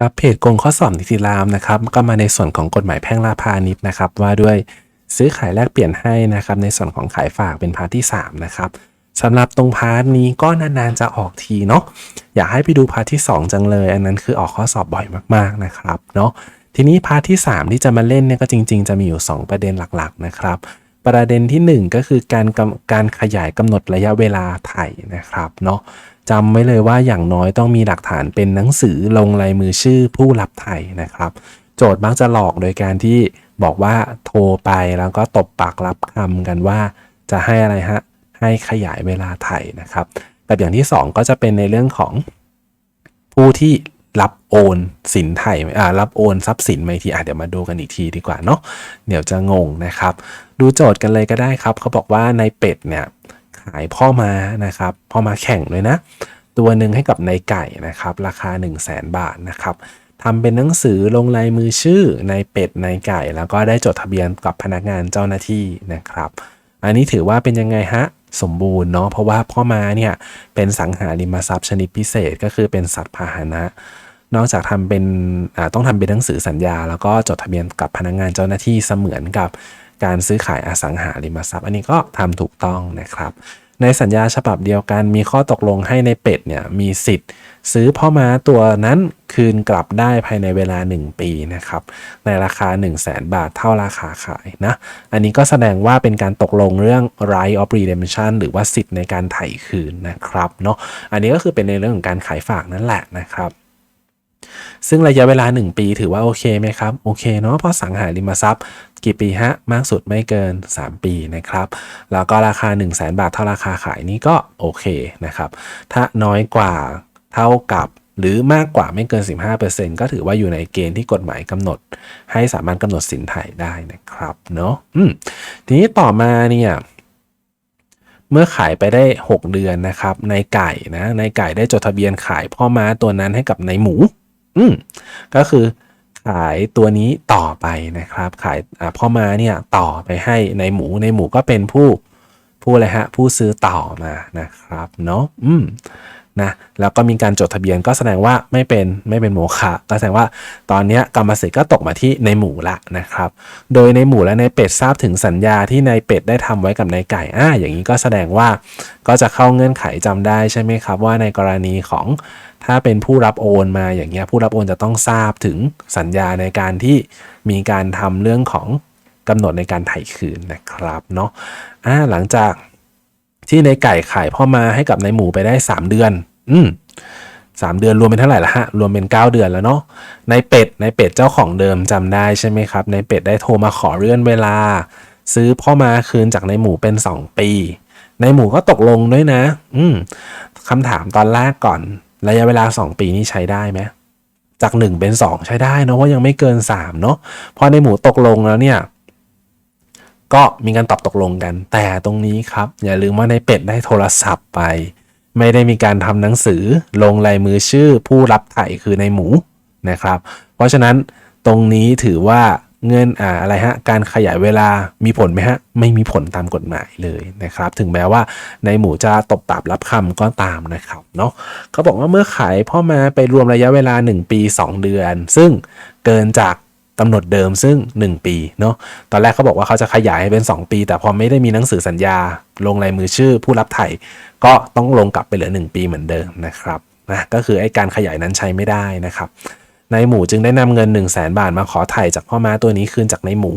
ครับเพจกงข้อสอบนิติรามนะครับก็มาในส่วนของกฎหมายแพ่งราพาณิชย์นะครับ ว่าด้วยซื้อขายแลกเปลี่ยนให้นะครับในส่วนของขายฝากเป็นพาร์ทที่ 3 นะครับสำหรับตรงพาร์ทนี้ก็นานๆจะออกทีเนาะอยากให้ไปดูพาร์ทที่ 2 จังเลย อันนั้นคือออกข้อสอบบ่อยมากๆนะครับเนาะทีนี้พาร์ทที่ 3 ที่จะมาเล่นเนี่ยก็จริง ๆ จะมีอยู่ 2 ประเด็นหลักๆนะครับ ประเด็นที่ 1 ก็คือการกำการขยายกำหนดระยะเวลาไถ่นะครับเนาะ จำไว้เลยว่าอย่างน้อยต้องมีหลักฐานเป็นหนังสือลงลายมือชื่อผู้รับไถ่นะครับ โจทย์มักจะหลอกโดยการที่บอกว่าโทรไปแล้วก็ตบปากรับคำกันว่า จะให้อะไรฮะให้ขยายเวลาไถ่นะครับแบบอย่างที่ 2 ก็จะเป็นในเรื่องของผู้ที่รับโอนสินไถ่อ่ารับโอนทรัพย์สินมาอีกทีอะเดี๋ยวมาดูกันอีกทีดีกว่าเนาะเดี๋ยวจะงงนะครับ ดูโจทย์กันเลยก็ได้ครับ เขาบอกว่าในเป็ดเนี่ย ขายพ่อมานะครับพ่อมาแข่งเลยนะ ตัวหนึ่งให้กับนายไก่นะครับ ราคา 1 0 0 0 0แสนบาทนะครับทำเป็นหนังสือลงลายมือชื่อนายเป็ดนายไก่ แล้วก็ได้จดทะเบียนกับพนักงานเจ้าหน้าที่นะครับ อันนี้ถือว่าเป็นยังไงฮะสมบูรณ์เนาะเพราะว่าพ่อมาเนี่ยเป็นสังหาริมทรัพย์ชนิดพิเศษก็คือเป็นสัตว์พาหนะนอกจากทำเป็นต้องทำเป็นหนังสือสัญญา แล้วก็จดทะเบียนกับพนักงานเจ้าหน้าที่เสมือนกับการซื้อขายอสังหาริมทรัพย์ อันนี้ก็ทำถูกต้องนะครับ ในสัญญาฉบับเดียวกันมีข้อตกลงให้ในเป็ดเนี่ยมีสิทธิ์ ซื้อพ่อม้าตัวนั้นคืนกลับได้ภายในเวลา 1 ปีนะครับ ในราคา 1 0 0 0 0แบาทเท่าราคาขายนะ อันนี้ก็แสดงว่าเป็นการตกลงเรื่อง right of redemption หรือว่าสิทธิ์ในการไถ่คืนนะครับเนาะอันนี้ก็คือเป็นในเรื่องของการขายฝากนั่นแหละนะครับซึ่งระยะเวลา 1 ปีถือว่าโอเคไหมครับ โอเคเนาะเพราะสังหาริมทรัพย์ กี่ปีฮะ มากสุดไม่เกิน 3 ปีนะครับ แล้วก็ราคา 1 0 0 0 0แบาทเท่าราคาขายนี่ก็โอเคนะครับ ถ้าน้อยกว่าเท่ากับหรือมากกว่าไม่เกิน 15%ก็ถือว่าอยู่ในเกณฑ์ที่กฎหมายกำหนด ให้สามารถกำหนดสินไถ่ได้นะครับเนาะทีนี้ต่อมาเนี่ยเมื่อขายไปได้ 6 เดือนนะครับในไก่นะในไก่ได้จดทะเบียนขายพ่อม้าตัวนั้นให้กับในหมู อืมก็คือ ขายตัวนี้ต่อไปนะครับ ขายพ่อมาเนี่ยต่อไปให้ในหมูในหมูก็เป็นผู้ผู้อะไรฮะผู้ซื้อต่อมานะครับเนาะอืม นะแล้วก็มีการจดทะเบียนก็แสดงว่าไม่เป็นไม่เป็นโมฆะก็แสดงว่าตอนนี้กรรมสิทธิ์ก็ตกมาที่ในหมูละนะครับ โดยในหมูและในเป็ดทราบถึงสัญญาที่ในเป็ดได้ทำไว้กับในไก่อ่าอย่างนี้ก็แสดงว่าก็จะเข้าเงื่อนไขจำได้ใช่ไหมครับว่าในกรณีของถ้าเป็นผู้รับโอนมาอย่างเงี้ยผู้รับโอนจะต้องทราบถึงสัญญาในการที่มีการทำเรื่องของกำหนดในการไถ่คืนนะครับเนาะอ่าหลังจาก ที่ในไก่ขายพ่อมาให้กับในหมูไปได้ 3 เดือน อืมสามเดือนรวมเป็นเท่าไหร่ละฮะ รวมเป็น 9 เดือนแล้วเนาะในเป็ดในเป็ดเจ้าของเดิมจำได้ใช่ไหมครับ ในเป็ดได้โทรมาขอเลื่อนเวลา ซื้อพ่อมาคืนจากในหมูเป็น 2 ปี ในหมูก็ตกลงด้วยนะ อืมคำถามตอนแรกก่อน ระยะเวลา 2 ปีนี้ใช้ได้ไหมจาก 1 เป็น 2 ใช้ได้นะเพราะยังไม่เกิน3เนาะพอในหมูตกลงแล้วเนี่ย ก็มีการตอบตกลงกัน แต่ตรงนี้ครับ อย่าลืมว่าในเป็ดได้โทรศัพท์ไป ไม่ได้มีการทำหนังสือลงลายมือชื่อผู้รับไถ่คือในหมูนะครับ เพราะฉะนั้นตรงนี้ถือว่าเงินอ่าอะไรฮะการขยายเวลามีผลไหมฮะ ไม่มีผลตามกฎหมายเลยนะครับ ถึงแม้ว่าในหมูจะตบปรับรับคำก็ตามนะครับเนาะเขาบอกว่าเมื่อขายพ่อมาไปรวมระยะเวลา 1 ปี 2 เดือน ซึ่งเกินจาก กำหนดเดิมซึ่ง 1 ปีเนาะตอนแรกเขาบอกว่าเขาจะขยายให้เป็น 2 ปี แต่พอไม่ได้มีหนังสือสัญญา ลงลายมือชื่อผู้รับไถ่ก็ต้องลงกลับไปเหลือ 1 ปีเหมือนเดิมนะครับนะก็คือไอ้การขยายนั้นใช้ไม่ได้นะครับนายหมูจึงได้นำเงิน 1 0 0 0 0แสนบาทมาขอไถ่จากพ่อม้าตัวนี้คืนจากนายหมู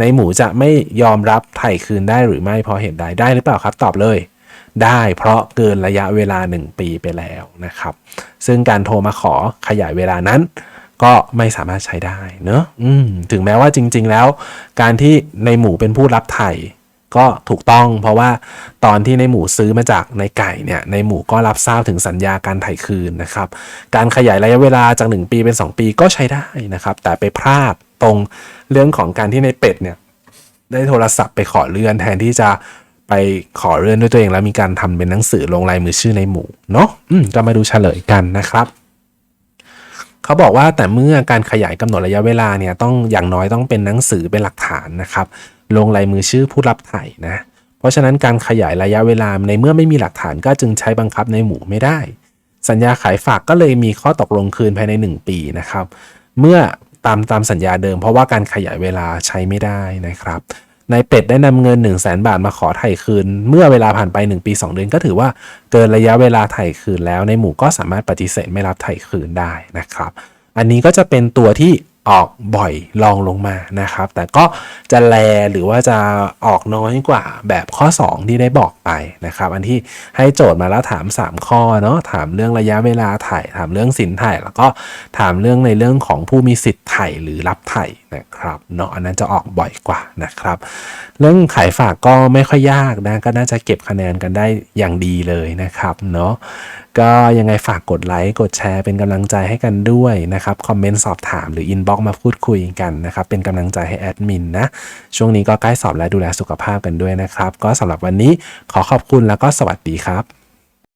นายหมูจะไม่ยอมรับไถ่คืนได้หรือไม่เพราะเหตุใดได้หรือเปล่าครับตอบเลย ได้เพราะเกินระยะเวลา 1 ปีไปแล้วนะครับ ซึ่งการโทรมาขอขยายเวลานั้น ก็ไม่สามารถใช้ได้เนอะถึงแม้ว่าจริง ๆ แล้ว การที่ในหมูเป็นผู้รับไถ่ก็ถูกต้องเพราะว่าตอนที่ในหมูซื้อมาจากในไก่เนี่ยในหมูก็รับทราบถึงสัญญาการไถ่คืนนะครับ การขยายระยะเวลาจาก 1 ปีเป็น 2 ปีก็ใช้ได้นะครับ แต่ไปพลาดตรงเรื่องของการที่ในเป็ดเนี่ยได้โทรศัพท์ไปขอเลื่อนแทนที่จะไปขอเลื่อนด้วยตัวเองแล้วมีการทำเป็นหนังสือลงลายมือชื่อในหมูเนาะก็มาดูเฉลยกันนะครับ เขาบอกว่าแต่เมื่อการขยายกำหนดระยะเวลาเนี่ยต้องอย่างน้อยต้องเป็นหนังสือเป็นหลักฐานนะครับลงลายมือชื่อผู้รับไถ่นะเพราะฉะนั้นการขยายระยะเวลาในเมื่อไม่มีหลักฐานก็จึงใช้บังคับในหมู่ไม่ได้ สัญญาขายฝากก็เลยมีข้อตกลงคืนภายใน 1 ปีนะครับ เมื่อตามตามสัญญาเดิม เพราะว่าการขยายเวลาใช้ไม่ได้นะครับ นายเป็ดได้นำเงิน 1 0 0 0 0แบาทมาขอไถ่คืน เมื่อเวลาผ่านไป 1 ปี 2 เดือนก็ถือว่าเกินระยะเวลาไถ่คืนแล้วในหมู่ก็สามารถปฏิเสธไม่รับไถ่คืนได้นะครับ อันนี้ก็จะเป็นตัวที่ ออกบ่อยลองลงมานะครับ แต่ก็จะแลหรือว่าจะออกน้อยกว่าแบบข้อ 2 ที่ได้บอกไปนะครับ อันที่ให้โจทย์มาแล้วถาม 3 ข้อเนาะถามเรื่องระยะเวลาถ่าย ถามเรื่องสินถ่าย แล้วก็ถามเรื่องในเรื่องของผู้มีสิทธิ์ถ่ายหรือรับถ่ายนะครับเนาะอันนั้นจะออกบ่อยกว่านะครับ เรื่องขายฝากก็ไม่ค่อยยากนะก็น่าจะเก็บคะแนนกันได้อย่างดีเลยนะครับเนาะ ก็ยังไงฝากกดไลค์กดแชร์เป็นกำลังใจให้กันด้วยนะครับคอมเมนต์สอบถามหรืออินบ็อกมาพูดคุยกันนะครับเป็นกำลังใจให้แอดมินนะช่วงนี้ก็ใกล้สอบและดูแลสุขภาพกันด้วยนะครับ ก็สำหรับวันนี้ขอขอบคุณแล้วก็สวัสดีครับ